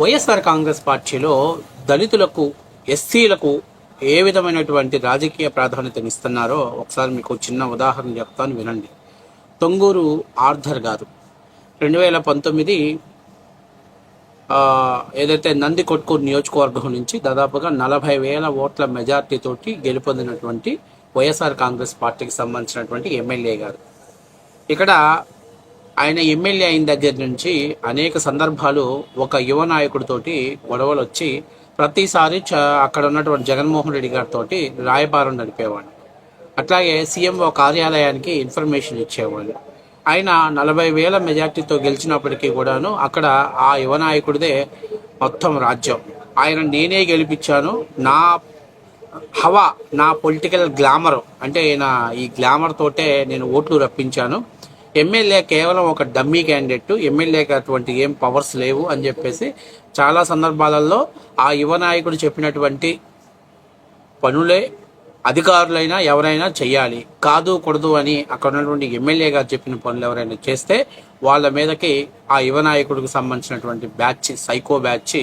వైఎస్ఆర్ కాంగ్రెస్ పార్టీలో దళితులకు ఎస్సీలకు ఏ విధమైనటువంటి రాజకీయ ప్రాధాన్యతను ఇస్తున్నారో ఒకసారి మీకు చిన్న ఉదాహరణ చెప్తాను వినండి. తొంగూరు ఆర్థర్ గారు. రెండు వేల పంతొమ్మిది ఏదైతే నంది కొట్కూరు నియోజకవర్గం నుంచి దాదాపుగా నలభై వేల ఓట్ల మెజార్టీతోటి గెలుపొందినటువంటి వైఎస్ఆర్ కాంగ్రెస్ పార్టీకి సంబంధించినటువంటి ఎమ్మెల్యే గారు. ఇక్కడ ఆయన ఎమ్మెల్యే అయిన దగ్గర నుంచి అనేక సందర్భాలు ఒక యువ నాయకుడితోటి గొడవలు వచ్చి ప్రతిసారి చ- అక్కడ ఉన్నటువంటి జగన్మోహన్ రెడ్డి గారితో రాయబారం నడిపేవాడు అట్లాగే సీఎంఓ కార్యాలయానికి ఇన్ఫర్మేషన్ ఇచ్చేవాడు ఆయన నలభై వేల మెజార్టీతో గెలిచినప్పటికీ కూడాను అక్కడ ఆ యువ నాయకుడిదే మొత్తం రాజ్యం. ఆయన నేనే గెలిపించాను. నా హవా నా పొలిటికల్ గ్లామర్ అంటే నా ఈ గ్లామర్ తోటే నేను ఓట్లు రప్పించాను. ఎమ్మెల్యే కేవలం ఒక డమ్మీ క్యాండిడేట్ ఎమ్మెల్యేకి అటువంటి ఏం పవర్స్ లేవు అని చెప్పేసి చాలా సందర్భాలలో ఆ యువ నాయకుడు చెప్పినటువంటి పనులే అధికారులైనా ఎవరైనా చెయ్యాలి. కాదు కూడదు అని అక్కడ ఉన్నటువంటి ఎమ్మెల్యే గారు చెప్పిన పనులు ఎవరైనా చేస్తే వాళ్ళ మీదకి ఆ యువ నాయకుడికి సంబంధించినటువంటి బ్యాచ్ సైకో బ్యాచ్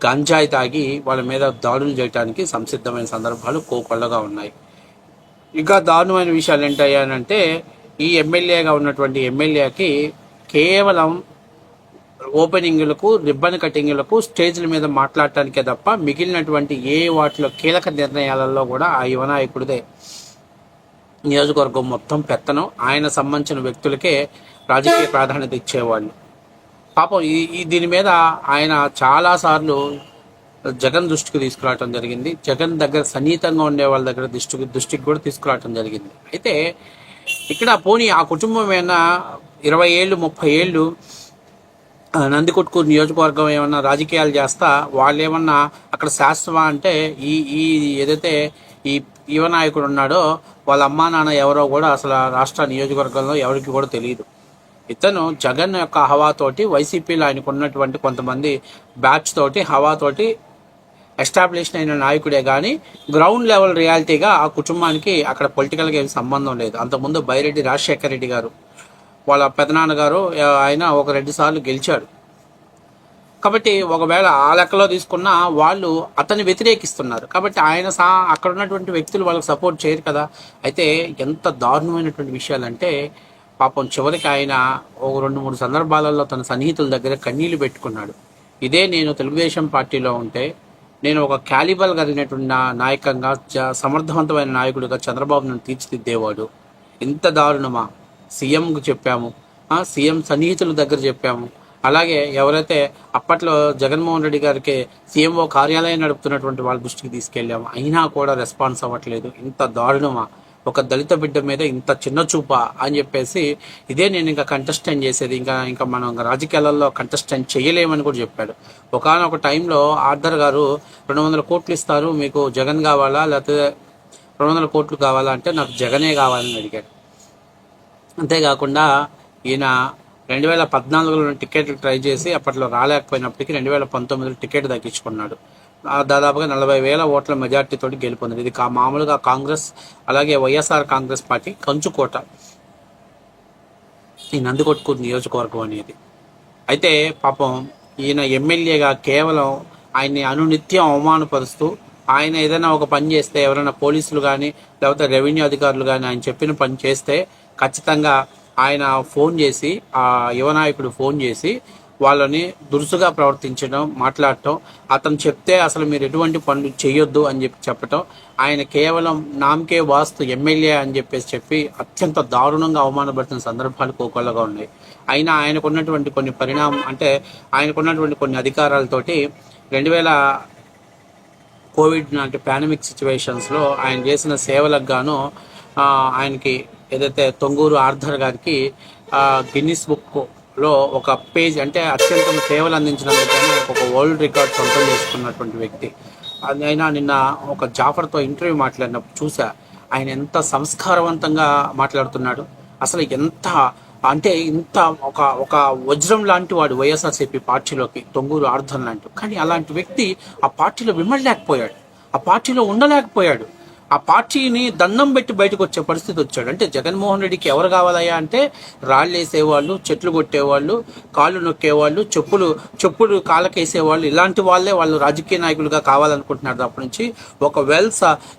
గంజాయి తాగి వాళ్ళ మీద దాడులు చేయడానికి సంసిద్ధమైన సందర్భాలు కోకొల్లగా ఉన్నాయి. ఇంకా దారుణమైన విషయాలు ఏంటయ్యానంటే ఈ ఎమ్మెల్యేగా ఉన్నటువంటి ఎమ్మెల్యేకి కేవలం ఓపెనింగ్లకు రిబ్బన్ కటింగ్లకు స్టేజ్ల మీద మాట్లాడటానికే తప్ప మిగిలినటువంటి ఏ వాటిలో కీలక నిర్ణయాలలో కూడా ఆ యువ నాయకుడిదే. నియోజకవర్గం మొత్తం పెత్తనం. ఆయన సంబంధించిన వ్యక్తులకే రాజకీయ ప్రాధాన్యత ఇచ్చేవాళ్ళు. పాపం ఈ ఈ దీని మీద ఆయన చాలాసార్లు జగన్ దృష్టికి తీసుకురావటం జరిగింది. జగన్ దగ్గర సన్నిహితంగా ఉండే వాళ్ళ దగ్గర దృష్టికి దృష్టికి కూడా తీసుకురావటం జరిగింది. అయితే ఇక్కడ పోనీ ఆ కుటుంబం ఏమైనా ఇరవై ఏళ్ళు ముప్పై ఏళ్ళు నందికొట్కూరు నియోజకవర్గం ఏమన్నా రాజకీయాలు చేస్తా వాళ్ళు ఏమన్నా అక్కడ శాస్త్రమా అంటే ఈ ఈ ఏదైతే ఈ యువ నాయకుడు ఉన్నాడో వాళ్ళ అమ్మా నాన్న ఎవరో కూడా అసలు రాష్ట్ర నియోజకవర్గంలో ఎవరికి కూడా తెలియదు. ఇతను జగన్ యొక్క హవాతోటి వైసీపీలో ఆయనకు ఉన్నటువంటి కొంతమంది బ్యాచ్ తోటి హవాతోటి ఎస్టాబ్లిష్ అయిన నాయకుడే కానీ గ్రౌండ్ లెవెల్ రియాలిటీగా ఆ కుటుంబానికి అక్కడ పొలిటికల్గా ఏం సంబంధం లేదు. అంతకుముందు బైరెడ్డి రాజశేఖర రెడ్డి గారు వాళ్ళ పెదనాన్నగారు ఆయన ఒక రెండు సార్లు గెలిచాడు. కాబట్టి ఒకవేళ ఆ లెక్కలో తీసుకున్న వాళ్ళు అతన్ని వ్యతిరేకిస్తున్నారు. కాబట్టి ఆయన సా అక్కడ ఉన్నటువంటి వ్యక్తులు వాళ్ళకి సపోర్ట్ చేయరు కదా. అయితే ఎంత దారుణమైనటువంటి విషయాలంటే పాపం చివరికి ఆయన ఒక రెండు మూడు సందర్భాలలో తన సన్నిహితుల దగ్గర కన్నీళ్ళు పెట్టుకున్నాడు. ఇదే నేను తెలుగుదేశం పార్టీలో ఉంటే నేను ఒక క్యాలిబల్ కలిగినటువంటి నా- నాయకంగా జ- సమర్థవంతమైన నాయకుడిగా చంద్రబాబు నన్ను తీర్చిదిద్దేవాడు. ఎంత దారుణమా? సీఎంకు చెప్పాము. సీఎం సన్నిహితుల దగ్గర చెప్పాము. అలాగే ఎవరైతే అప్పట్లో జగన్మోహన్ రెడ్డి గారికి సీఎంఓ కార్యాలయం నడుపుతున్నటువంటి వాళ్ళ దృష్టికి తీసుకెళ్ళాము. అయినా కూడా రెస్పాన్స్ అవ్వట్లేదు. ఇంత దారుణమా? ఒక దళిత బిడ్డ మీద ఇంత చిన్న చూపా అని చెప్పేసి ఇదే నేను ఇంకా కంటెస్టెంట్ చేసేది. ఇంకా ఇంకా మనం రాజకీయాలలో కంటెస్టెంట్ చేయలేమని కూడా చెప్పాడు. ఒకనొక టైంలో ఆర్డర్ గారు రెండు వందల కోట్లు ఇస్తారు మీకు జగన్ కావాలా? లేకపోతే రెండు వందల కోట్లు కావాలా అంటే నాకు జగనే కావాలని అడిగాడు. అంతేకాకుండా ఈయన రెండు వేల పద్నాలుగులో టికెట్ ట్రై చేసి అప్పట్లో రాలేకపోయినప్పటికీ రెండు వేల పంతొమ్మిదిలో టికెట్ దక్కించుకున్నాడు. దాదాపుగా నలభై వేల ఓట్ల మెజార్టీతో గెలుపొందింది. ఇది కా మామూలుగా కాంగ్రెస్ అలాగే వైఎస్ఆర్ కాంగ్రెస్ పార్టీ కంచుకోట ఈ నందికొట్కూరు నియోజకవర్గం అనేది. అయితే పాపం ఈయన ఎమ్మెల్యేగా కేవలం ఆయన్ని అనునిత్యం అవమానపరుస్తూ ఆయన ఏదైనా ఒక పని చేస్తే ఎవరైనా పోలీసులు కానీ లేకపోతే రెవెన్యూ అధికారులు కానీ ఆయన చెప్పిన పని చేస్తే ఖచ్చితంగా ఆయన ఫోన్ చేసి ఆ యువ నాయకుడు ఫోన్ చేసి వాళ్ళని దురుసుగా ప్రవర్తించడం మాట్లాడటం అతను చెప్తే అసలు మీరు ఎటువంటి పనులు చేయొద్దు అని చెప్పి చెప్పటం ఆయన కేవలం నామకే వాస్తు ఎమ్మెల్యే అని చెప్పేసి చెప్పి అత్యంత దారుణంగా అవమానపడుతున్న సందర్భాలు కోకొల్లగా ఉన్నాయి. అయినా ఆయనకున్నటువంటి కొన్ని పరిణామం అంటే ఆయనకున్నటువంటి కొన్ని అధికారాలతోటి రెండు వేల కోవిడ్ లాంటి పాండమిక్ సిచ్యువేషన్స్లో ఆయన చేసిన సేవలకు గాను ఆయనకి ఏదైతే తొంగూరు ఆర్థర్ గారికి గిన్నిస్ లో ఒక పేజ్ అంటే అత్యంత సేవలు అందించిన ఒక వరల్డ్ రికార్డ్ సొంతం చేసుకున్నటువంటి వ్యక్తి. అది అయినా నిన్న ఒక జాఫర్తో ఇంటర్వ్యూ మాట్లాడినప్పుడు చూసా ఆయన ఎంత సంస్కారవంతంగా మాట్లాడుతున్నాడు. అసలు ఎంత అంటే ఇంత ఒక ఒక వజ్రం లాంటి వాడు వైఎస్ఆర్సీపీ పార్టీలోకి తొంగూరు ఆర్ధన్ లాంటి. కానీ అలాంటి వ్యక్తి ఆ పార్టీలో విమడలేకపోయాడు ఆ పార్టీలో ఉండలేకపోయాడు. ఆ పార్టీని దండం పెట్టి బయటకు వచ్చే పరిస్థితి వచ్చాడు. అంటే జగన్మోహన్ రెడ్డికి ఎవరు కావాలయ్యా అంటే రాళ్ళు వేసేవాళ్ళు చెట్లు కొట్టేవాళ్ళు కాళ్ళు నొక్కేవాళ్ళు చెప్పులు చెప్పులు కాళ్ళకేసేవాళ్ళు ఇలాంటి వాళ్ళే వాళ్ళు రాజకీయ నాయకులుగా కావాలనుకుంటున్నారు అప్పటి నుంచి ఒక వెల్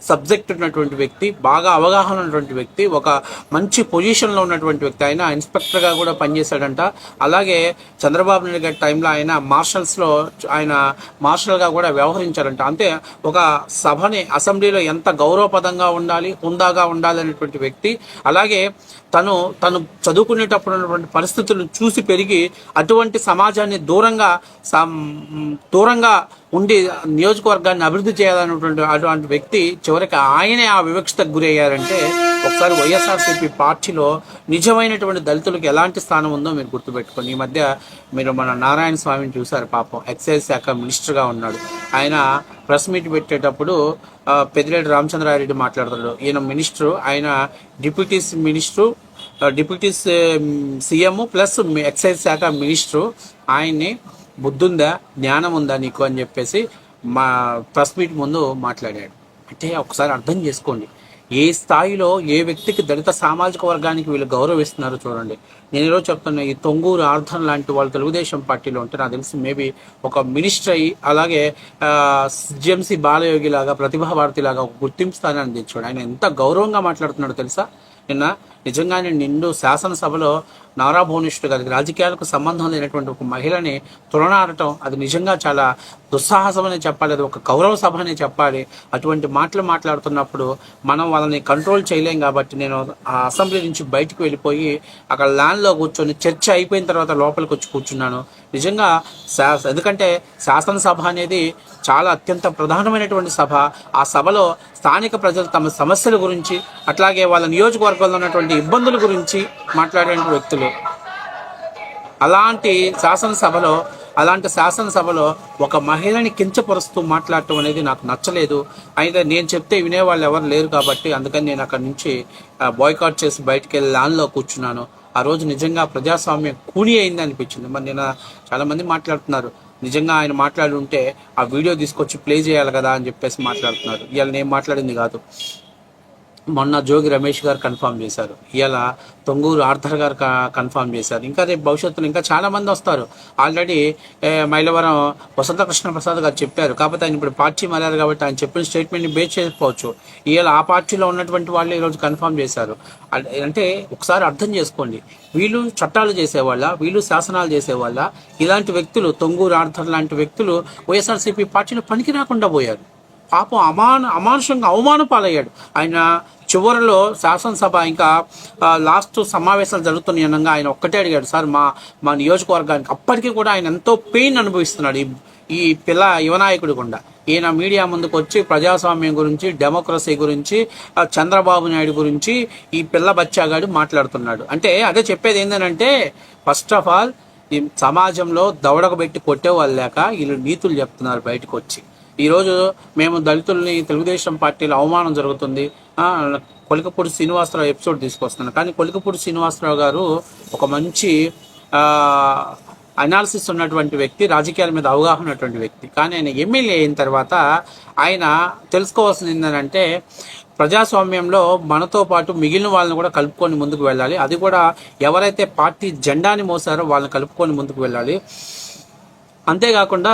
సబ్జెక్ట్ ఉన్నటువంటి వ్యక్తి బాగా అవగాహన ఉన్నటువంటి వ్యక్తి ఒక మంచి పొజిషన్లో ఉన్నటువంటి వ్యక్తి ఆయన ఇన్స్పెక్టర్గా కూడా పనిచేశాడంట. అలాగే చంద్రబాబు నాయుడు గారి టైంలో ఆయన మార్షల్స్లో ఆయన మార్షల్గా కూడా వ్యవహరించారంట. అంతే ఒక సభని అసెంబ్లీలో ఎంత గౌరవపదంగా ఉండాలి హుందాగా ఉండాలి అనేటువంటి వ్యక్తి. అలాగే తను తను చదువుకునేటప్పుడు ఉన్నటువంటి పరిస్థితులు చూసి పెరిగి అటువంటి సమాజాన్ని దూరంగా దూరంగా ఉండి నియోజకవర్గాన్ని అభివృద్ధి చేయాలనేటువంటి అటువంటి వ్యక్తి చివరికి ఆయనే ఆ వివక్షతకు గురయ్యారంటే ఒకసారి వైఎస్ఆర్సీపీ పార్టీలో నిజమైనటువంటి దళితులకు ఎలాంటి స్థానం ఉందో మీరు గుర్తుపెట్టుకోండి. ఈ మధ్య మీరు మన నారాయణ స్వామిని చూశారు పాపం. ఎక్సైజ్ శాఖ మినిస్టర్గా ఉన్నాడు. ఆయన ప్రెస్ మీట్ పెట్టేటప్పుడు పెద్దిరెడ్డి రామచంద్రారెడ్డి మాట్లాడుతున్నాడు. ఈయన మినిస్టరు ఆయన deputy minister deputy CM plus excise శాఖ మినిస్టరు. ఆయన్ని బుద్ధుందా? జ్ఞానం ఉందా నీకు? అని చెప్పేసి మా ప్రెస్ మీట్ ముందు మాట్లాడాడు. అంటే ఒకసారి అర్థం చేసుకోండి. ఏ స్థాయిలో ఏ వ్యక్తికి దళిత సామాజిక వర్గానికి వీళ్ళు గౌరవిస్తున్నారో చూడండి. నేను ఈరోజు చెప్తున్నా ఈ తొంగూరు ఆర్థన్ లాంటి వాళ్ళు తెలుగుదేశం పార్టీలో ఉంటే నాకు తెలిసి మేబీ ఒక మినిస్టర్ అయ్యి అలాగే జిఎంసీ బాలయోగి లాగా ప్రతిభాభారతి లాగా ఒక గుర్తింపు స్థానాన్ని తెచ్చాడు. ఆయన ఎంత గౌరవంగా మాట్లాడుతున్నాడో తెలుసా? నిన్న నిజంగానే నిండు శాసనసభలో నారా భువనేశ్వర్ గారికి రాజకీయాలకు సంబంధం లేనటువంటి ఒక మహిళని తులనాడటం అది నిజంగా చాలా దుస్సాహసం అనే చెప్పాలి అది ఒక గౌరవ సభ అనే చెప్పాలి. అటువంటి మాటలు మాట్లాడుతున్నప్పుడు మనం వాళ్ళని కంట్రోల్ చేయలేం కాబట్టి నేను ఆ అసెంబ్లీ నుంచి బయటకు వెళ్ళిపోయి అక్కడ ల్యాండ్లో కూర్చొని చర్చ అయిపోయిన తర్వాత లోపలికి వచ్చి కూర్చున్నాను. నిజంగా శా ఎందుకంటే శాసనసభ అనేది చాలా అత్యంత ప్రధానమైనటువంటి సభ. ఆ సభలో స్థానిక ప్రజలు తమ సమస్యల గురించి అట్లాగే వాళ్ళ నియోజకవర్గంలో ఉన్నటువంటి ఇబ్బందుల గురించి మాట్లాడే వ్యక్తులు అలాంటి శాసనసభలో అలాంటి శాసనసభలో ఒక మహిళని కించపరుస్తూ మాట్లాడటం అనేది నాకు నచ్చలేదు. అయితే నేను చెప్తే వినేవాళ్ళు ఎవరు లేరు కాబట్టి అందుకని నేను అక్కడి నుంచి బాయ్కాట్ చేసి బయటికి వెళ్ళి ల్యాండ్లో కూర్చున్నాను. ఆ రోజు నిజంగా ప్రజాస్వామ్యం కూని అయింది అనిపించింది. మరి నేను చాలామంది మాట్లాడుతున్నారు. నిజంగా ఆయన మాట్లాడి ఉంటే ఆ వీడియో తీసుకొచ్చి ప్లే చేయాలి కదా అని చెప్పేసి మాట్లాడుతున్నారు. ఇవాళ నేను మాట్లాడింది కాదు. మొన్న జోగి రమేష్ గారు కన్ఫామ్ చేశారు. ఇవాళ తొంగూరు ఆర్థర్ గారు క- కన్ఫర్మ్ చేశారు. ఇంకా రేపు భవిష్యత్తులో ఇంకా చాలామంది వస్తారు. ఆల్రెడీ మైలవరం వసంతకృష్ణ ప్రసాద్ గారు చెప్పారు. కాకపోతే ఆయన ఇప్పుడు పార్టీ మారారు కాబట్టి ఆయన చెప్పిన స్టేట్మెంట్ని బేస్ చేసుకోవచ్చు. ఇవాళ ఆ పార్టీలో ఉన్నటువంటి వాళ్ళు ఈరోజు కన్ఫామ్ చేశారు. అంటే ఒకసారి అర్థం చేసుకోండి. వీళ్ళు చట్టాలు చేసేవాళ్ళ వీళ్ళు శాసనాలు చేసేవాళ్ళ ఇలాంటి వ్యక్తులు తొంగూరు ఆర్థర్ లాంటి వ్యక్తులు వైఎస్ఆర్సీపీ పార్టీలో పనికి రాకుండా పోయారు. పాపం అమాన అమానుషంగా అవమాన పాలయ్యాడు ఆయన చివరిలో శాసనసభ ఇంకా లాస్ట్ సమావేశాలు జరుగుతున్న అనగా ఆయన ఒక్కటే అడిగాడు సార్ మా మా నియోజకవర్గానికి అప్పటికీ కూడా ఆయన ఎంతో పెయిన్ అనుభవిస్తున్నాడు ఈ ఈ పిల్ల యువనాయకుడు గుండా. ఈయన మీడియా ముందుకు వచ్చి ప్రజాస్వామ్యం గురించి డెమోక్రసీ గురించి చంద్రబాబు నాయుడు గురించి ఈ పిల్ల బచ్చాగాడు మాట్లాడుతున్నాడు. అంటే అదే చెప్పేది ఏంటంటే ఫస్ట్ ఆఫ్ ఆల్ సమాజంలో దవడకబెట్టి కొట్టే వాళ్ళు లేక వీళ్ళు నీతులు చెప్తున్నారు బయటకు వచ్చి ఈరోజు మేము దళితుల్ని తెలుగుదేశం పార్టీలో అవమానం జరుగుతుంది. కొలికపూడి శ్రీనివాసరావు ఎపిసోడ్ తీసుకొస్తున్నాను. కానీ కొలికపూడి శ్రీనివాసరావు గారు ఒక మంచి అనాలిసిస్ ఉన్నటువంటి వ్యక్తి రాజకీయాల మీద అవగాహన ఉన్నటువంటి వ్యక్తి. కానీ ఆయన ఎమ్మెల్యే అయిన తర్వాత ఆయన తెలుసుకోవాల్సింది ఏంటంటే ప్రజాస్వామ్యంలో మనతో పాటు మిగిలిన వాళ్ళని కూడా కలుపుకొని ముందుకు వెళ్ళాలి. అది కూడా ఎవరైతే పార్టీ జెండాని మోసారో వాళ్ళని కలుపుకొని ముందుకు వెళ్ళాలి. అంతేకాకుండా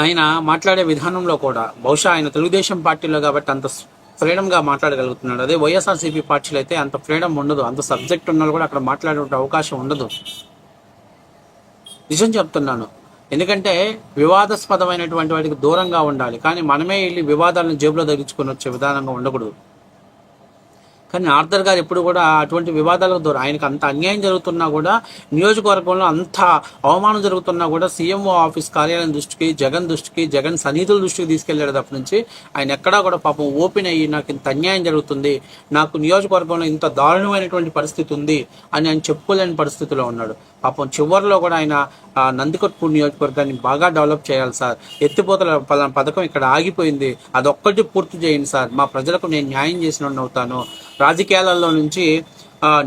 ఆయన మాట్లాడే విధానంలో కూడా బహుశా ఆయన తెలుగుదేశం పార్టీలో కాబట్టి అంత ఫ్రీడమ్గా మాట్లాడగలుగుతున్నాడు. అదే వైఎస్ఆర్సీపీ పార్టీలో అయితే అంత ఫ్రీడమ్ ఉండదు. అంత సబ్జెక్ట్ ఉన్న కూడా అక్కడ మాట్లాడే అవకాశం ఉండదు. నిజం చెప్తున్నాను. ఎందుకంటే వివాదాస్పదమైనటువంటి వాటికి దూరంగా ఉండాలి. కానీ మనమే వెళ్ళి వివాదాలను జేబులో ధరించుకొని వచ్చే విధానంగా ఉండకూడదు. కానీ ఆర్థర్ గారు ఎప్పుడు కూడా అటువంటి వివాదాలకు దూరం. ఆయనకు అంత అన్యాయం జరుగుతున్నా కూడా నియోజకవర్గంలో అంత అవమానం జరుగుతున్నా కూడా సీఎంఓ ఆఫీస్ కార్యాలయం దృష్టికి జగన్ దృష్టికి జగన్ సన్నిధుల దృష్టికి తీసుకెళ్ళాడు తప్ప నుంచి ఆయన ఎక్కడా కూడా పాపం ఓపెన్ అయ్యి నాకు ఇంత అన్యాయం జరుగుతుంది నాకు నియోజకవర్గంలో ఇంత దారుణమైనటువంటి పరిస్థితి ఉంది అని ఆయన చెప్పుకోలేని పరిస్థితిలో ఉన్నాడు. పాపం చివరిలో కూడా ఆయన ఆ, నియోజకవర్గాన్ని బాగా డెవలప్ చేయాలి సార్. ఎత్తిపోతల పలానా పథకం ఇక్కడ ఆగిపోయింది. అదొక్కటి పూర్తి చేయండి సార్. మా ప్రజలకు నేను న్యాయం చేసిన అవుతాను. రాజకీయాలలో నుంచి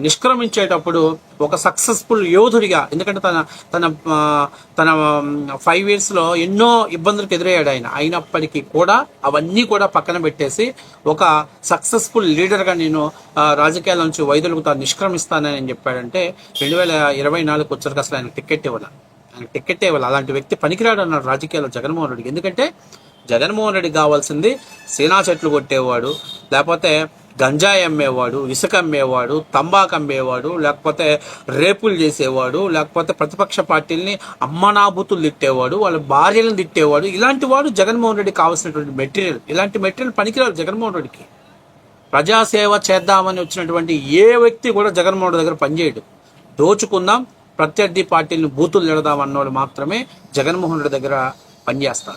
నిష్క్రమించేటప్పుడు ఒక సక్సెస్ఫుల్ యోధుడిగా ఎందుకంటే తన తన తన ఫైవ్ ఇయర్స్లో ఎన్నో ఇబ్బందులకు ఎదురయ్యాడు ఆయన. అయినప్పటికీ కూడా అవన్నీ కూడా పక్కన పెట్టేసి ఒక సక్సెస్ఫుల్ లీడర్గా నేను రాజకీయాల నుంచి వైదొలుగుతా నిష్క్రమిస్తానని చెప్పాడంటే రెండు వేల ఇరవై నాలుగు వచ్చరికి అసలు ఆయన టికెట్ ఇవ్వాలి. ఆయన టికెట్ ఇవ్వాలి. అలాంటి వ్యక్తి పనికిరాడు అన్నాడు రాజకీయాల్లో జగన్మోహన్ రెడ్డికి. ఎందుకంటే జగన్మోహన్ రెడ్డి కావాల్సింది సీనా చెట్లు కొట్టేవాడు లేకపోతే గంజాయి అమ్మేవాడు ఇసుక అమ్మేవాడు తంబాకు అమ్మేవాడు లేకపోతే రేపులు చేసేవాడు లేకపోతే ప్రతిపక్ష పార్టీల్ని అమ్మనాభూతులు తిట్టేవాడు వాళ్ళ భార్యలను తిట్టేవాడు. ఇలాంటి వాడు జగన్మోహన్ రెడ్డి కావాల్సినటువంటి మెటీరియల్. ఇలాంటి మెటీరియల్ పనికిరాదు జగన్మోహన్ రెడ్డికి. ప్రజాసేవ చేద్దామని వచ్చినటువంటి ఏ వ్యక్తి కూడా జగన్మోహన్ రెడ్డి దగ్గర పనిచేయడు. దోచుకుందాం ప్రత్యర్థి పార్టీలను బూతులు నిడదామన్నోడు మాత్రమే జగన్మోహన్ రెడ్డి దగ్గర పనిచేస్తారు.